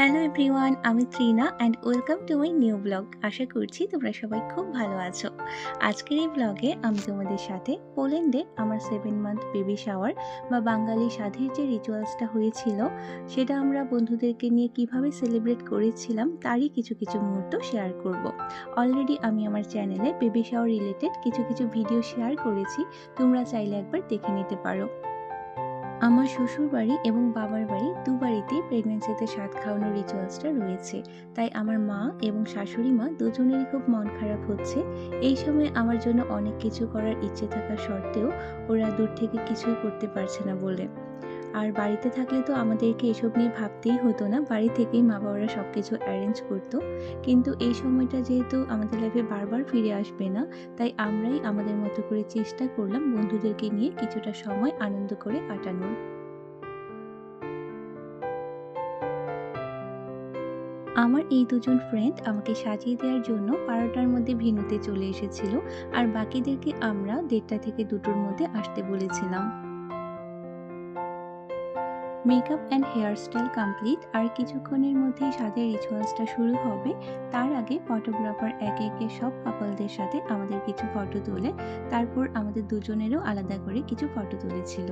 Hello everyone আমি Trina and welcome to my new blog আশা করছি তোমরা সবাই খুব ভালো আছো। আজকের এই ব্লগে আমি তোমাদের সাথে পোল্যান্ডে আমার সেভেন মান্থ বেবি শাওয়ার বা বাঙালি সাধের যে রিচুয়ালসটা হয়েছিল, সেটা আমরা বন্ধুদেরকে নিয়ে কীভাবে সেলিব্রেট করেছিলাম তারই কিছু কিছু মুহূর্ত শেয়ার করব। অলরেডি আমি আমার চ্যানেলে বেবি শাওয়ার রিলেটেড কিছু কিছু ভিডিও শেয়ার করেছি, তোমরা চাইলে একবার দেখে নিতে পারো। আমার শ্বশুর বাড়ি এবং বাবার বাড়ি দু বাড়িতেই প্রেগনেন্সিতে স্বাদ খাওয়ানোর রিচুয়ালসটা রয়েছে। তাই আমার মা এবং শাশুড়ি মা দুজনেরই খুব মন খারাপ হচ্ছে। এই সময় আমার জন্য অনেক কিছু করার ইচ্ছে থাকা সত্ত্বেও ওরা দূর থেকে কিছুই করতে পারছে না বলে। আর বাড়িতে থাকলে তো আমাদেরকে এসব নিয়ে ভাবতেই হতো না। বাড়ি থেকেই মা বাবারা সব কিছু অ্যারেঞ্জ করতো। কিন্তু এই সময়টা যেহেতু আমাদের লাইফে বারবার ফিরে আসবে না, তাই আমরাই আমাদের মতো করে চেষ্টা করলাম বন্ধুদেরকে নিয়ে কিছুটা সময় আনন্দ করে কাটানোর। আমার এই দুজন ফ্রেন্ড আমাকে সাজিয়ে দেওয়ার জন্য বারোটার মধ্যে ভিনুতে চলে এসেছিল। আর বাকিদেরকে আমরা দেড়টা থেকে দুটোর মধ্যে আসতে বলেছিলাম। মেকআপ অ্যান্ড হেয়ারস্টাইল কমপ্লিট, আর কিছুক্ষণের মধ্যেই সাজের রিচুয়ালসটা শুরু হবে। তার আগে ফটোগ্রাফার একে একে সব কাপলদের সাথে আমাদের কিছু ফটো তোলে। তারপর আমাদের দুজনেরও আলাদা করে কিছু ফটো তুলেছিল।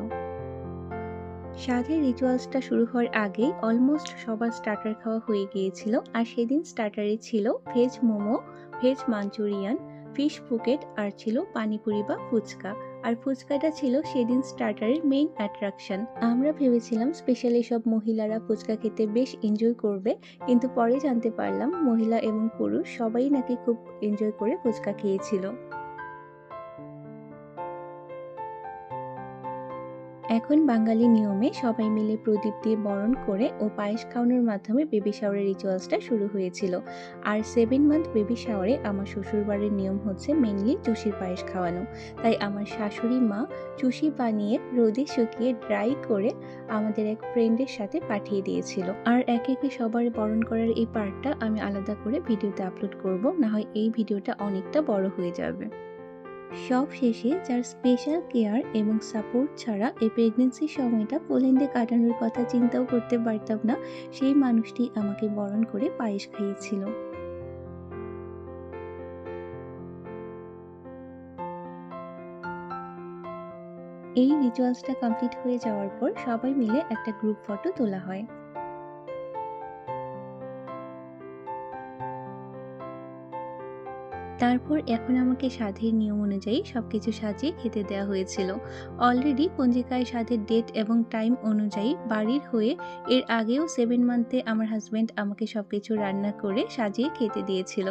সাধের রিচুয়ালসটা শুরু হওয়ার আগেই অলমোস্ট সবার স্টার্টার খাওয়া হয়ে গিয়েছিল। আর সেদিন স্টার্টারে ছিল veg momo veg Manchurian fish Phuket আর ছিল পানিপুরি বা ফুচকা। আর ফুচকাটা ছিল সেদিন স্টার্টারের মেইন অ্যাট্রাকশন আমরা ভেবেছিলাম স্পেশালি সব মহিলারা ফুচকা খেতে বেশ এনজয় করবে, কিন্তু পরে জানতে পারলাম মহিলা এবং পুরুষ সবাই নাকি খুব এনজয় করে ফুচকা খেয়েছিল। এখন বাঙালি নিয়মে সবাই মিলে প্রদীপ দিয়ে বরণ করে ও পায়েস খাওয়ানোর মাধ্যমে বেবি শাওয়ারের রিচুয়ালসটা শুরু হয়েছিল। আর সেভেন মান্থ বেবি শাওয়ারে আমার শ্বশুরবাড়ির নিয়ম হচ্ছে মেনলি চুষির পায়েস খাওয়ানো। তাই আমার শাশুড়ি মা চুষি বানিয়ে রোদে শুকিয়ে ড্রাই করে আমাদের এক ফ্রেন্ডের সাথে পাঠিয়ে দিয়েছিল। আর একে একে সবার বরণ করার এই পার্টটা আমি আলাদা করে ভিডিওতে আপলোড করব না হয় এই ভিডিওটা অনেকটা বড় হয়ে যাবে। সব শেষে যার স্পেশাল কেয়ার এবং সাপোর্ট ছাড়া এই প্রেগনেন্সির সময়টা পোল্যান্ডে কাটানোর কথা চিন্তাও করতে পারতাম না, সেই মানুষটি আমাকে বরণ করে পায়েস খাইয়েছিল। এই রিচুয়ালসটা কমপ্লিট হয়ে যাওয়ার পর সবাই মিলে একটা গ্রুপ ফটো তোলা হয়। তারপর এখন আমাকে সাধের নিয়ম অনুযায়ী সব কিছু সাজিয়ে খেতে দেওয়া হয়েছিল। অলরেডি পঞ্জিকায় সাধের ডেট এবং টাইম অনুযায়ী বাড়ির হয়ে এর আগেও সেভেন মান্থে আমার হাজব্যান্ড আমাকে সব কিছু রান্না করে সাজিয়ে খেতে দিয়েছিল।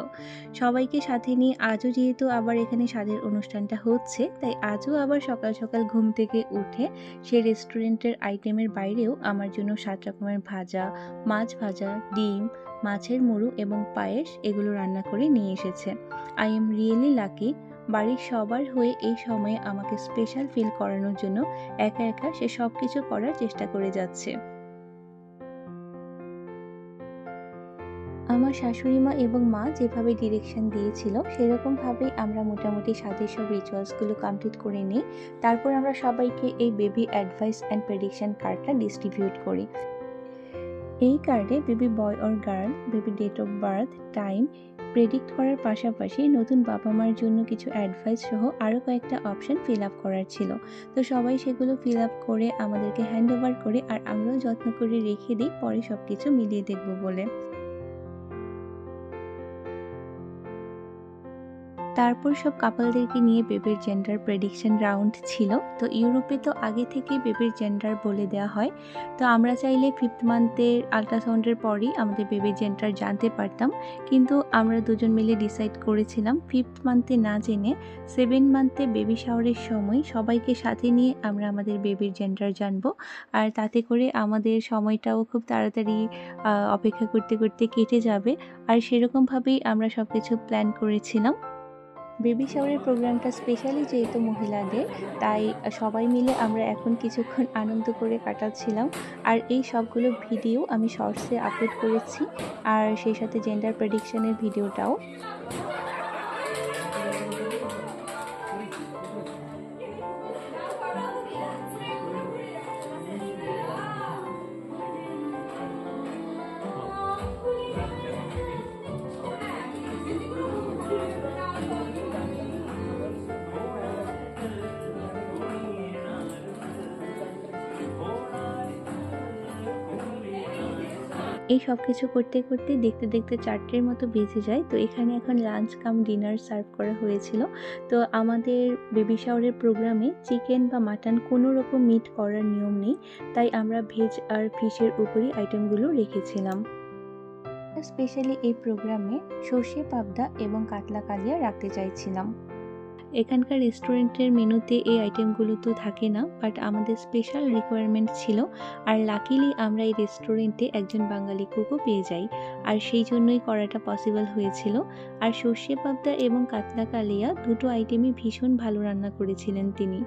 সবাইকে সাথে নিয়ে আজও যেহেতু আবার এখানে স্বাদের অনুষ্ঠানটা হচ্ছে, তাই আজও আবার সকাল সকাল ঘুম থেকে উঠে সে রেস্টুরেন্টের আইটেমের বাইরেও আমার জন্য সাত রকমের ভাজা, মাছ ভাজা, ডিম মাছের মুড়ো এবং পায়েস এগুলো রান্না করে নিয়ে এসেছে। আই এম রিয়েলি লাকি বাড়ির সবার হয়ে এই সময়ে আমাকে স্পেশাল ফিল করানোর জন্য একা একা সে সব কিছু করার চেষ্টা করে যাচ্ছে। আমার শাশুড়ি মা এবং মা যেভাবে ডিরেকশন দিয়েছিল, সেরকমভাবেই আমরা মোটামুটি সাথে সব রিচুয়ালসগুলো কমপ্লিট করে নিই। তারপর আমরা সবাইকে এই বেবি অ্যাডভাইস অ্যান্ড প্রেডিকশন কার্ডটা ডিস্ট্রিবিউট করি। এই কার্ডে baby boy or girl baby date of birth time predict করার পাশাপাশি নতুন বাবা মার জন্য কিছু অ্যাডভাইস সহ আরও কয়েকটা অপশন ফিল আপ করার ছিল। তো সবাই সেগুলো ফিল আপ করে আমাদেরকে হ্যান্ড ওভার করে আর আমরাও যত্ন করে রেখে দিই, পরে সব কিছু মিলিয়ে দেখব বলে। তারপর সব কাপলদেরকে নিয়ে বেবির জেন্ডার প্রেডিকশন রাউন্ড ছিল। তো ইউরোপে তো আগে থেকেই বেবির জেন্ডার বলে দেওয়া হয়। তো আমরা চাইলে ফিফথ মান্থের আলট্রাসাউন্ডের পরই আমাদের বেবির জেন্ডার জানতে পারতাম। কিন্তু আমরা দুজন মিলে ডিসাইড করেছিলাম ফিফথ মান্থে না জেনে সেভেন মান্থে বেবি শাওয়ারের সময় সবাইকে সাথে নিয়ে আমরা আমাদের বেবির জেন্ডার জানব। আর তাতে করে আমাদের সময়টাও খুব তাড়াতাড়ি অপেক্ষা করতে করতে কেটে যাবে। আর সেরকমভাবেই আমরা সব কিছু প্ল্যান করেছিলাম। বেবি শাওয়ারের প্রোগ্রামটা স্পেশালি যেহেতু মহিলাদের, তাই সবাই মিলে আমরা এখন কিছুক্ষণ আনন্দ করে কাটাচ্ছিলাম। আর এই সবগুলো ভিডিও আমি শর্টসে আপলোড করেছি। আর সেই সাথে জেন্ডার প্রেডিকশনের ভিডিওটাও। এই সব কিছু করতে করতে দেখতে দেখতে চারটের মতো বেজে যায়। তো এখানে এখন লাঞ্চ কাম ডিনার সার্ভ করা হয়েছিল। তো আমাদের বেবি শাওয়ারের প্রোগ্রামে চিকেন বা মাটন কোনো রকম মিট করার নিয়ম নেই। তাই আমরা ভেজ আর ফিশের উপরই আইটেমগুলো রেখেছিলাম। স্পেশালি এই প্রোগ্রামে সর্ষে, পাবদা এবং কাতলা কালিয়া রাখতে চাইছিলাম। এখানকার রেস্টুরেন্টের মেনুতে এই আইটেমগুলো তো থাকে না বাট আমাদের স্পেশাল রিকোয়ারমেন্ট ছিল আর লাকিলি আমরা এই রেস্টুরেন্টে একজন বাঙালি কুকও পেয়ে যাই আর সেই জন্যই করাটা পসিবল হয়েছিল। আর সর্ষে পাবদা এবং কাতলা কালিয়া দুটো আইটেমই ভীষণ ভালো রান্না করেছিলেন তিনি।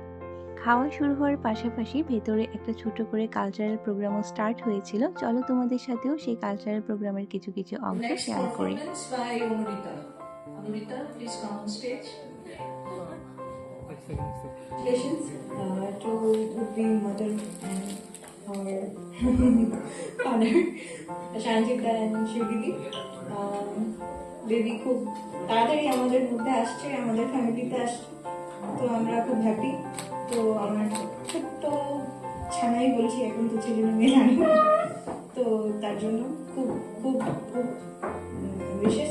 খাওয়া শুরু হওয়ার পাশাপাশি ভেতরে একটা ছোট করে কালচারাল প্রোগ্রামও স্টার্ট হয়েছিল। চলো তোমাদের সাথেও সেই কালচারাল প্রোগ্রামের কিছু কিছু অংশ শেয়ার করি। Onurita, please come on stage. Congratulations uh, to would-be mother and our father, Shanjita and Shividi. Baby খুব তাড়াতাড়ি আমাদের মধ্যে আসছে আমাদের ফ্যামিলিতে আসছে তো আমরা খুব হ্যাপি তো আমার ছোট্ট ছানাই বলছি এখন তো ছেলে মেয়ে জানি। তো তার জন্য খুব খুব খুব বিশেষ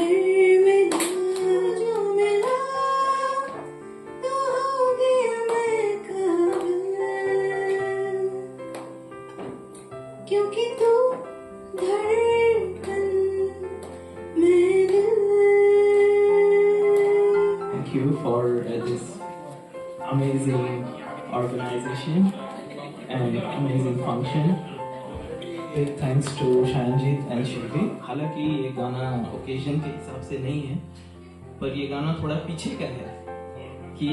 Thank you for uh, this amazing organization and amazing function. Big thanks to Shanjit and Shilpi. हालाँकि ये गाना ओकेजन के हिसाब से नहीं है पर ये गाना थोड़ा पीछे का है कि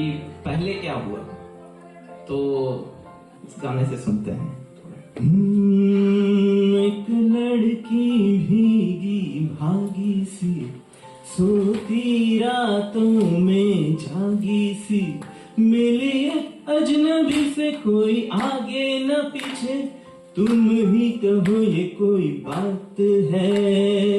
पहले क्या हुआ तो इस गाने से सुनते हैं एक लड़की भीगी भागी सी सोती रातों में जागी सी। मिली अजनबी से कोई आगे न पीछे। तुम ही कहो ये कोई बात है।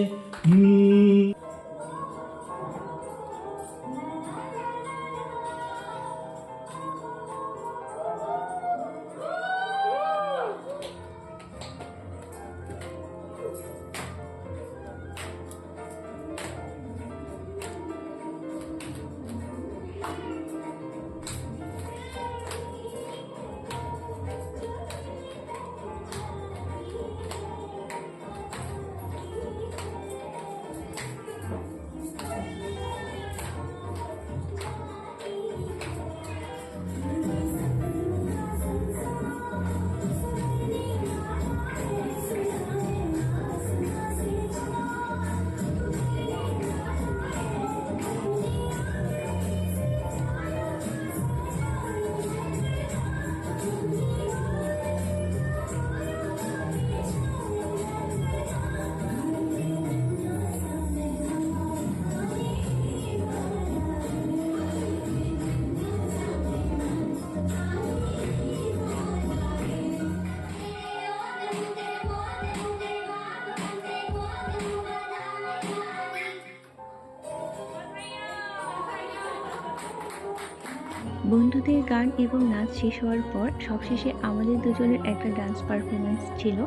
বন্ধুদের গান এবং নাচ শেষ হওয়ার পর সবশেষে আমাদের দুজনের একটা ডান্স পারফরমেন্স ছিল।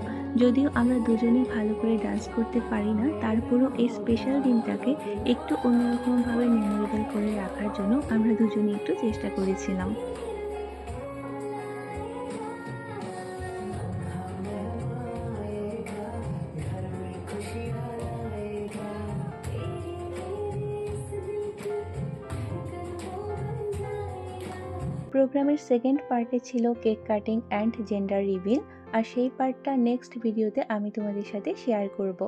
যদিও আমরা দুজনেই ভালো করে ডান্স করতে পারি না, তারপরও এই স্পেশাল দিনটাকে একটু অন্যরকমভাবে মেমোরেবল করে রাখার জন্য আমরা দুজনে একটু চেষ্টা করেছিলাম। প্রোগ্রামের সেকেন্ড পার্টে ছিল cake cutting and gender reveal আর সেই পার্টটা নেক্সট ভিডিওতে আমি তোমাদের সাথে শেয়ার করব।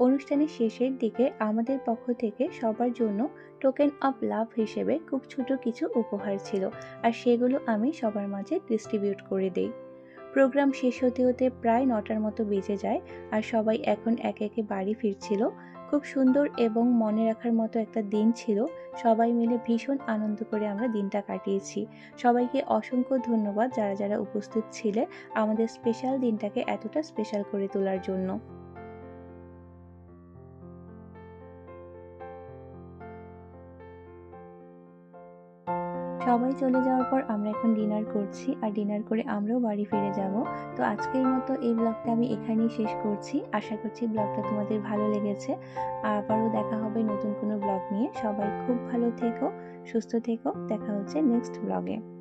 অনুষ্ঠানের শেষের দিকে আমাদের পক্ষ থেকে সবার জন্য টোকেন অফ লাভ হিসেবে খুব ছোট কিছু উপহার ছিল, আর সেগুলো আমি সবার মাঝে ডিস্ট্রিবিউট করে দেই। প্রোগ্রাম শেষ হতে হতে প্রায় নটার মতো বেজে যায়, আর সবাই এখন একে একে বাড়ি ফিরছিল। খুব সুন্দর এবং মনে রাখার মতো একটা দিন ছিল। সবাই মিলে ভীষণ আনন্দ করে আমরা দিনটা কাটিয়েছি। সবাইকে অসংখ্য ধন্যবাদ যারা যারা উপস্থিত ছিলে আমাদের স্পেশাল দিনটাকে এতটা স্পেশাল করে তোলার জন্য। সবাই চলে যাওয়ার পর আমরা এখন ডিনার করছি আর ডিনার করে আমরাও বাড়ি ফিরে যাব। তো আজকের মতো এই ব্লগটা আমি এখানেই শেষ করছি। আশা করছি ব্লগটা তোমাদের ভালো লেগেছে। আবারও দেখা হবে নতুন কোনো ব্লগ নিয়ে। সবাই খুব ভালো থেকো, সুস্থ থেকো। দেখা হচ্ছে নেক্সট ব্লগে।